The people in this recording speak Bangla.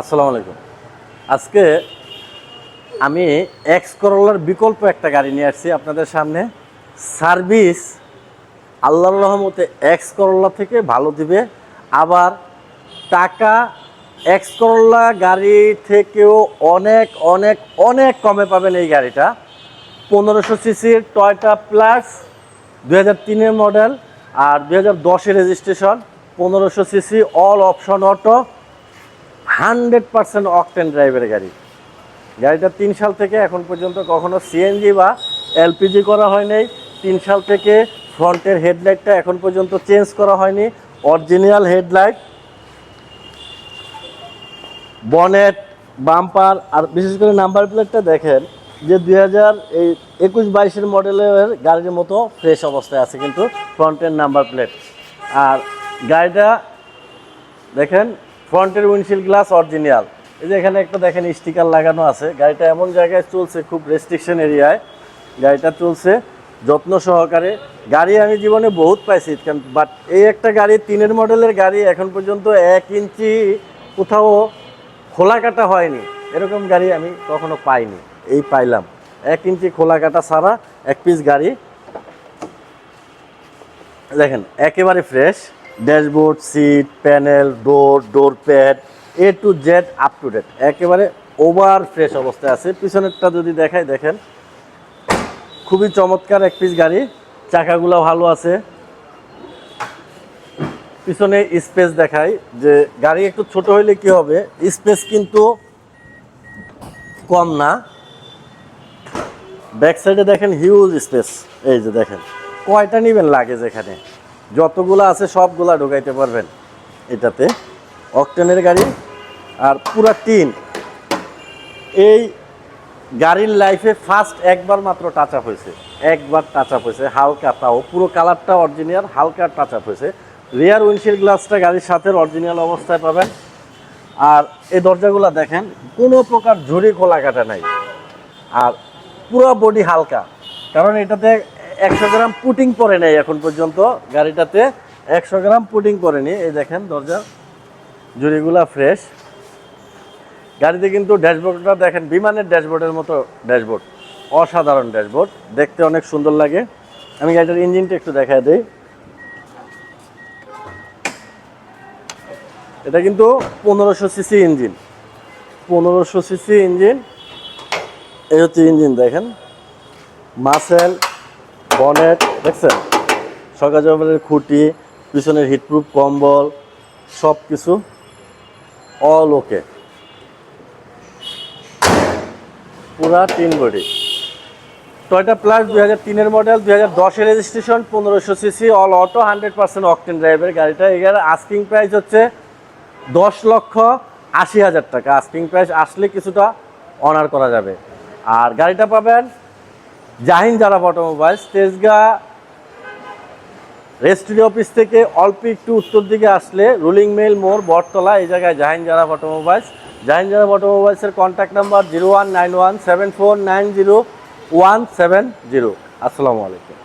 আসসালামু আলাইকুম। আজকে আমি এক্স করোলার বিকল্প একটা গাড়ি নিয়ে আসছি আপনাদের সামনে। সার্ভিস আল্লাহর রহমতে এক্স করোলা থেকে ভালো দিবে। আবার টাকা এক্স করোলা গাড়ি থেকেও অনেক অনেক অনেক কমে পাবেন এই গাড়িটা। পনেরোশো সিসির টয়টা প্লাস দু তিনের মডেল আর দু হাজার দশের রেজিস্ট্রেশন। পনেরোশো CC all option auto. Hundred percent octane ড্রাইভের গাড়ি। গাড়িটা তিন সাল থেকে এখন পর্যন্ত কখনো সিএনজি বা এলপিজি করা হয়নি তিন সাল থেকে ফ্রন্টের হেডলাইটটা এখন পর্যন্ত চেঞ্জ করা হয়নি। অরিজিনাল হেডলাইট, বনেট, বাম্পার, আর বিশেষ করে নাম্বার প্লেটটা দেখেন যে দুই হাজার এই একুশ বাইশের মডেলের গাড়ির মতো ফ্রেশ অবস্থায় আছে কিন্তু ফ্রন্টের নাম্বার প্লেট। আর গাড়িটা দেখেন ফ্রন্টের উইন্ডশিল্ড গ্লাস অরিজিনাল। এই যে এখানে একটা দেখেন স্টিকার লাগানো আছে। গাড়িটা এমন জায়গায় চলছে, খুব রেস্ট্রিকশন এরিয়ায়। গাড়িটা চলছে যত্ন সহকারে। গাড়ি আমি জীবনে বহুত পাইছি বাট এই একটা গাড়ি তিনের মডেলের গাড়ি এখন পর্যন্ত এক ইঞ্চি কোথাও খোলা কাটা হয়নি। এরকম গাড়ি আমি কখনো পাইনি। এই পাইলাম। এক ইঞ্চি খোলা কাটা ছাড়া এক পিস গাড়ি। দেখেন, একেবারে fresh dashboard, seat, panel, door door pad A to Z up to date একেবারে ওভার ফ্রেশ অবস্থায় আছে। পিছনেরটা যদি দেখাই, দেখেন। খুবই চমৎকার এক পিস গাড়ি। চাকাগুলো ভালো আছে। পিছনে স্পেস দেখাই যে গাড়ি একটু ছোট হইলে কি হবে? স্পেস কিন্তু কম না। ব্যাক সাইডে দেখেন হিউজ স্পেস এই যে দেখেন, কয়টা নেবেন লাগে যেখানে যতগুলো আছে সবগুলা ঢোকাইতে পারবেন এটাতে। অকটেনের গাড়ি আর পুরা টিন। এই গাড়ির লাইফে ফার্স্ট একবার মাত্র টাচ আপ হয়েছে। একবার টাচ আপ হয়েছে, হালকা তাও। পুরো কালারটা অরিজিনাল হালকা টাচ আপ হয়েছে। রিয়ার উইন্ডশিল্ড গ্লাসটা গাড়ির সাথে অরিজিনাল অবস্থায় পাবেন। আর এই দরজাগুলো দেখেন, কোনো প্রকার ঝুড়ি খোলা কাটা নাই। আর পুরো বডি হালকা। কারণ এটাতে একশো গ্রাম পুটিং পরে নেই এখন পর্যন্ত গাড়িটাতে। একশো গ্রাম পুটিং পরেনি এই দেখেন দরজা জুড়িগুলা ফ্রেশ গাড়িতে কিন্তু ড্যাশবোর্ডটা দেখেন, বিমানের ড্যাশবোর্ডের মতো ড্যাশবোর্ড, অসাধারণ ড্যাশবোর্ড। দেখতে অনেক সুন্দর লাগে। আমি গাড়িটার ইঞ্জিনটা একটু দেখায় দিই। এটা কিন্তু পনেরোশো সিসি ইঞ্জিন। পনেরোশো সিসি ইঞ্জিন। এই হচ্ছে ইঞ্জিন, দেখেন। মাসেল বনেট, দেখছেন? সকাজবেলের খুঁটি, পিছনের হিটপ্রুফ কম্বল সব কিছু অল ওকে পুরা তিন বডি। টয়টা প্লাস দুই হাজার তিনের মডেল দুই হাজার দশের রেজিস্ট্রেশন পনেরোশো CC all auto hundred percent octane ড্রাইভের গাড়িটা। এখানে আস্কিং প্রাইস হচ্ছে দশ লক্ষ আশি হাজার টাকা। আস্কিং প্রাইস আসলে কিছুটা অনার করা যাবে। আর গাড়িটা পাবেন জাহিন যারা অটোমোবাইলস, তেজগা রেজিস্ট্রি অফিস থেকে অল্প একটু উত্তর দিকে আসলে রুলিং মেল মোড়, বটতলা, এই জায়গায় জাহিন যারা অটোমোবাইলস। জাহিন যারা অটোমোবাইলসের contact number zero one nine one seven four nine zero one seven zero আসসালামু আলাইকুম।